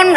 মন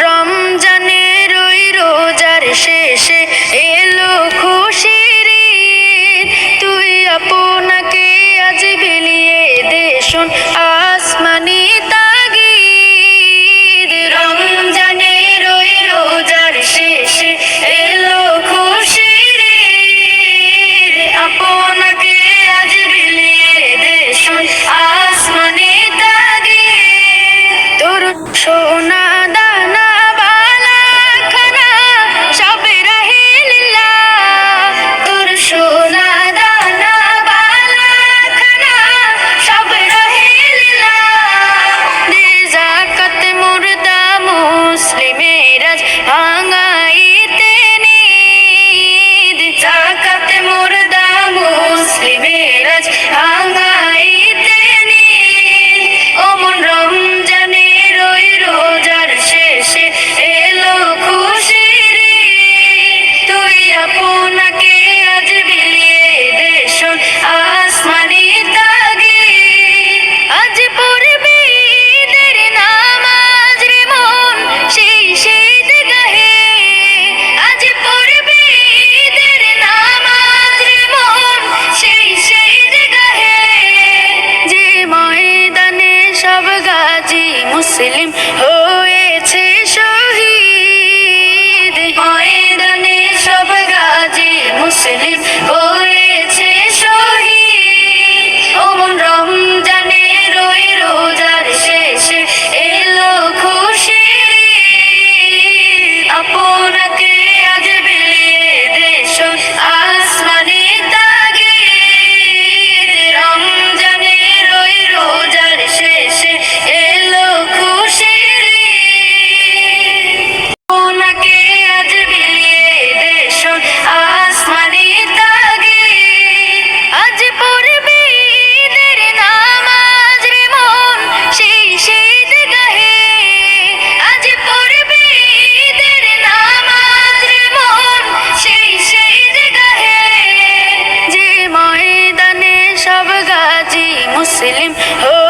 Oh.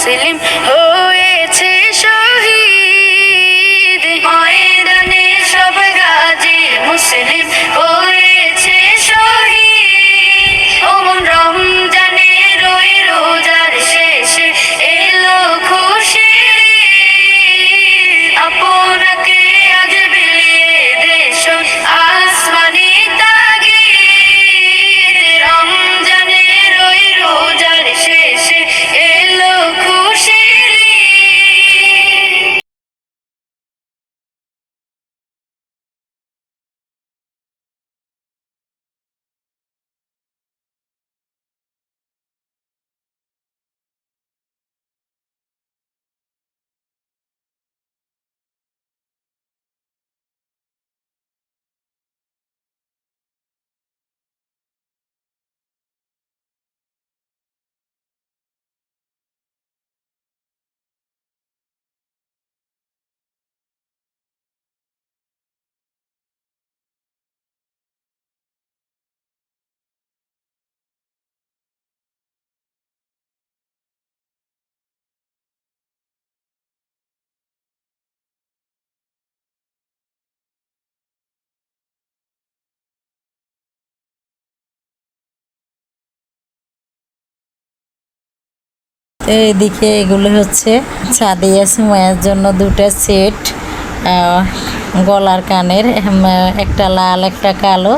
Selim. Oh. এদিকে এগুলো হচ্ছে সাদিয়া সুমাইয়ের জন্য দুটো সেট গলার কানের একটা লাল, একটা কালো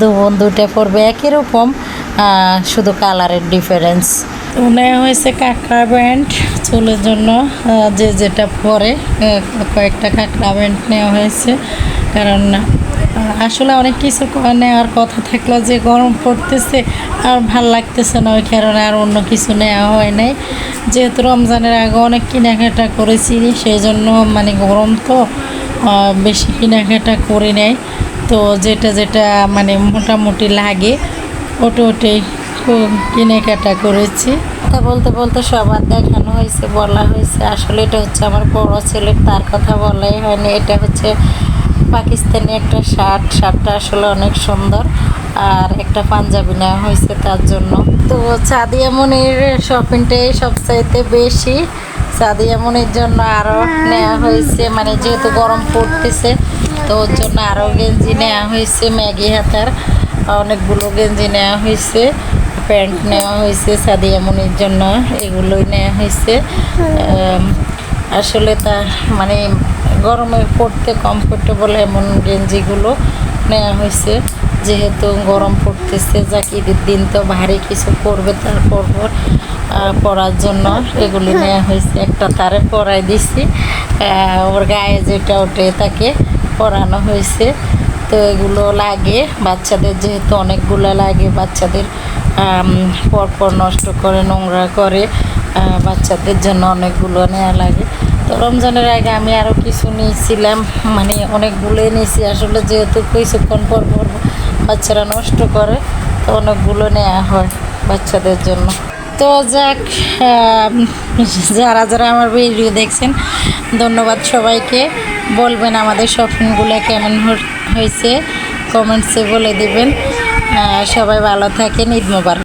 দু দুইটা পরবে একই রকম শুধু কালারের ডিফারেন্স নেওয়া হয়েছে কাঁকড়া ব্যান্ড, চুলের জন্য যে যেটা পরে কয়েকটা কাঁকড়া ব্যান্ড নেওয়া হয়েছে, কারণ আসলে অনেক কিছু নেওয়ার কথা থাকল যে গরম পড়তেছে আর ভালো লাগতেছে না ওই কারণে আর অন্য কিছু নেওয়া হয় নাই। যেহেতু রমজানের আগে অনেক কেনাকাটা করেছি, সেই জন্য মানে গরম তো বেশি কেনাকাটা করি নাই। তো যেটা যেটা মানে মোটামুটি লাগে, ওটা ওটাই কেনাকাটা করেছি। কথা বলতে বলতে সবার দেখানো হয়েছে, বলা হয়েছে, আসলে এটা হচ্ছে আমার বড় ছেলের তার কথা বলাই হয়নি, এটা হচ্ছে পাকিস্তানি একটা শার্ট, শার্টটা আসলে অনেক সুন্দর। আর একটা পাঞ্জাবি নেওয়া হয়েছে তার জন্য। তো সাদিয়া মনির শপিংটাই সবচাইতে বেশি। সাদিয়া মনির জন্য আরও নেওয়া হয়েছে মানে যেহেতু গরম পড়তেছে, তো ওর জন্য আরও গেঞ্জি নেওয়া হয়েছে, ম্যাগি হাতার। অনেকগুলো গেঞ্জি নেওয়া হয়েছে, প্যান্ট নেওয়া হয়েছে সাদিয়া মনির জন্য, এগুলোই নেওয়া হয়েছে। আসলে তা মানে গরমে পড়তে কমফোর্টেবল এমন গেঞ্জিগুলো নেওয়া হয়েছে। যেহেতু গরম পড়তেছে জাকিদের দিন তো ভারী কিছু পরবে তারপর পর, পরার জন্য এগুলি নেওয়া হয়েছে। একটা তারে পরাই দিছি ওর গায়ে যেটা ওঠে তাকে পরানো হয়েছে। তো এগুলো লাগে বাচ্চাদের যেহেতু অনেকগুলো লাগে বাচ্চাদের পরপর নষ্ট করে নোংরা করে বাচ্চাদের জন্য অনেকগুলো নেওয়া লাগে। তো রমজানের আগে আমি আরও কিছু নিয়েছিলাম মানে অনেক অনেকগুলোই নিয়েছি আসলে যেহেতু কিছুক্ষণ পর পর বাচ্চারা নষ্ট করে, তো অনেকগুলো নেওয়া হয় বাচ্চাদের জন্য। তো যাক যারা যারা আমার ভিডিও দেখছেন, ধন্যবাদ সবাইকে। বলবেন আমাদের শপিংগুলো কেমন হয়েছে কমেন্টসে বলে দেবেন। সবাই ভালো থাকেন, ঈদ মোবারক।